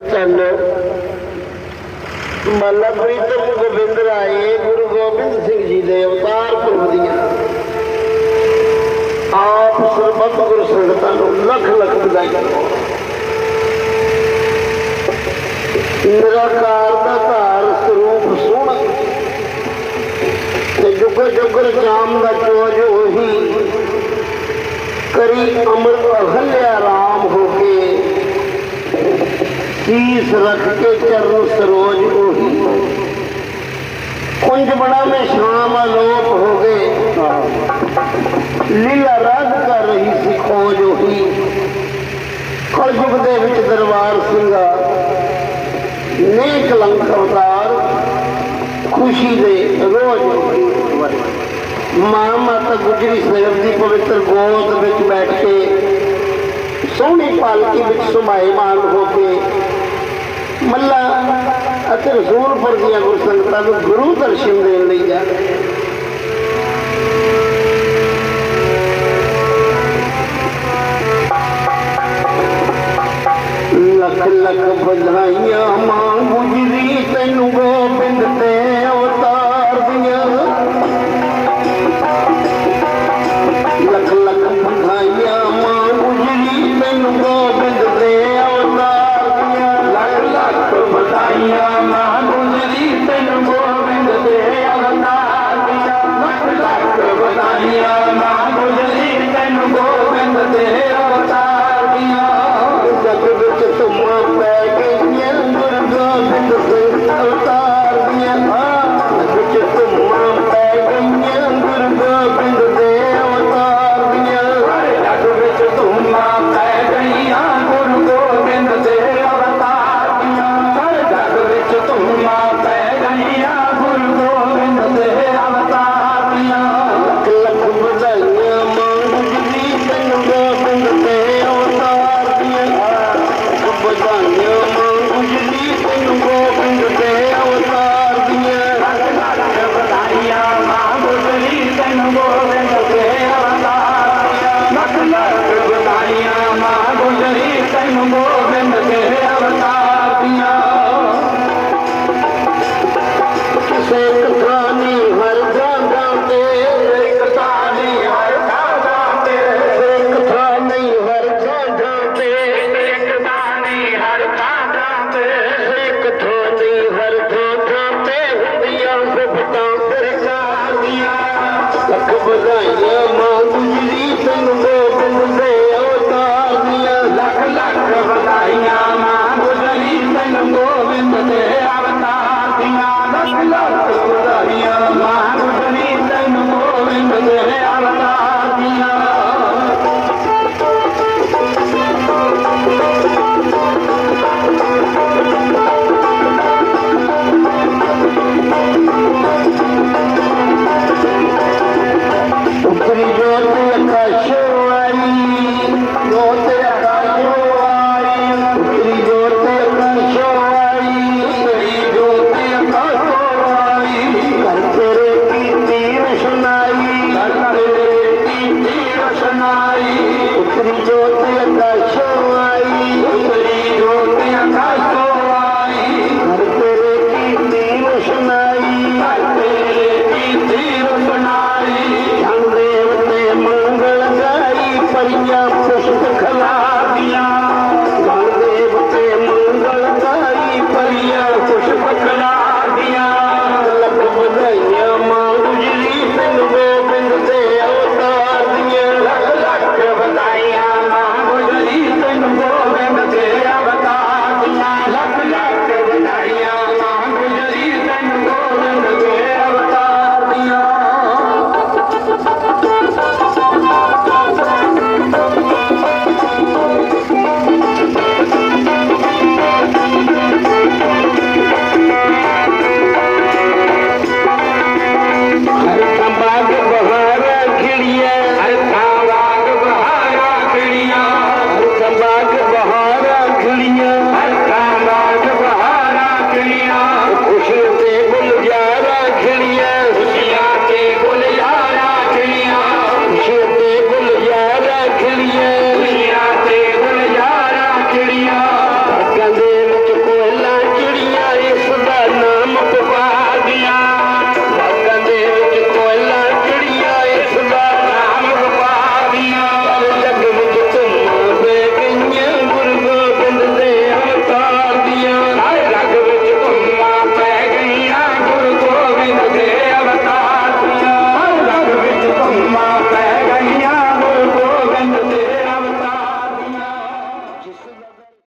ਚੰਨ ਮੱਲਾ ਪ੍ਰੀਤਮ ਗੋਬਿੰਦ ਰਾਏ, ਗੁਰੂ ਗੋਬਿੰਦ ਸਿੰਘ ਜੀ ਦੇ ਅਵਤਾਰ ਪੁਰਬ ਦੀਆਂ। ਆਪ ਸਰਬੱਤ ਗੁਰੂ ਸੰਗਤਾਂ ਨੂੰ ਲੱਖ ਲੱਖ ਵਧਾਈਆਂ ਨਿਰਾਕਾਰ ਦਾ ਧਾਰ ਸਰੂਪ ਸੋਹਣਾ ਤੇ ਜੁਗ ਜੁਗਰ ਜਾਮ ਦਾ ਚੋਜ ਉਹੀ। ਕਰੀ ਅਮਰ ਅਹਲਿਆ ਰਾਮ ਹੋ ਕੇ ਸੀਸ ਰੱਖ ਕੇ ਚਰਨ ਸਰੋਜ ਉਹੀ। ਕੁੰਜ ਬੜਾ ਮੇ ਸ਼ਾਮ ਅਲੋਪ ਹੋ ਗਏ। ਲੀਲਾ ਰਾਗ ਕਰ ਰਹੀ ਸੀ ਖੋਜ ਉਹੀ। ਕਲਯੁਗ ਦੇ ਵਿੱਚ ਦਰਬਾਰ ਸਿੰਘਾ, ਨੇਕ ਲੰਕ ਅਵਤਾਰ, ਖੁਸ਼ੀ ਦੇ ਰੋਜ਼। ਮਾਂ ਮਾਤਾ ਗੁਜਰੀ ਸਾਹਿਬ ਦੀ ਪਵਿੱਤਰ ਗੋਦ ਵਿੱਚ ਬੈਠ ਕੇ ਸੋਹਣੀ ਪਾਲਕੀ ਵਿੱਚ ਸੁਮਾਇਮਾਨ ਹੋ ਕੇ ਮੱਲਾ ਅਤੇ ਰਸੂਲਪੁਰ ਦੀਆਂ ਗੁਰੂ ਸੰਗਤਾਂ ਨੂੰ ਗੁਰੂ ਦਰਸ਼ਨ ਦੇਣ ਲਈ ਜਾ ਰਹੇ ਲੱਖ ਲੱਖ ਵਧਾਈਆਂ ਮਾਂ ਗੁਜਰੀ ਤੈਨੂੰ ਗੋਬਿੰਦ ਤੇ हर जा